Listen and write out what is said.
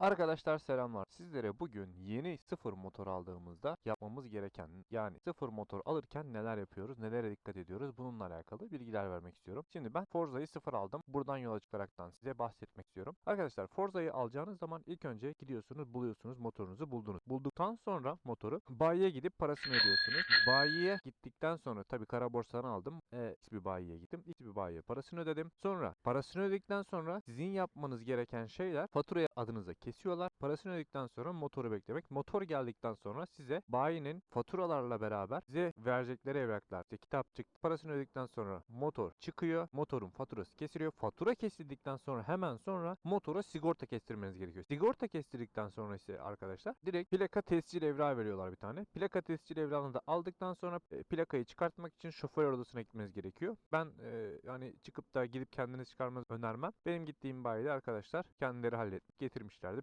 Arkadaşlar selamlar. Sizlere bugün yeni sıfır motor aldığımızda yapmamız gereken yani sıfır motor alırken neler yapıyoruz, nelere dikkat ediyoruz bununla alakalı bilgiler vermek istiyorum. Şimdi ben Forza'yı sıfır aldım. Buradan yola çıkaraktan size bahsetmek istiyorum. Arkadaşlar Forza'yı alacağınız zaman ilk önce gidiyorsunuz, buluyorsunuz, motorunuzu buldunuz. Bulduktan sonra motoru bayiye gidip parasını ödüyorsunuz. Bayiye gittikten sonra tabii kara borsadan aldım. E, X bir bayiye gittim. X bir bayiye parasını ödedim. Sonra parasını ödedikten sonra sizin yapmanız gereken şeyler faturayı adınıza kesiyorlar. Parasını ödedikten sonra motoru beklemek. Motor geldikten sonra size bayinin faturalarla beraber size verecekleri evraklar. İşte kitap çıktı. Parasını ödedikten sonra motor çıkıyor. Motorun faturası kesiliyor. Fatura kesildikten sonra hemen sonra motora sigorta kestirmeniz gerekiyor. Sigorta kestirdikten sonra ise arkadaşlar direkt plaka tescil evrağı veriyorlar bir tane. Plaka tescil evrağını da aldıktan sonra e, plakayı çıkartmak için şoför odasına gitmeniz gerekiyor. Ben e, yani çıkıp da gidip kendiniz çıkarmanızı önermem. Benim gittiğim bayide arkadaşlar kendileri halledip getirmişlerdi.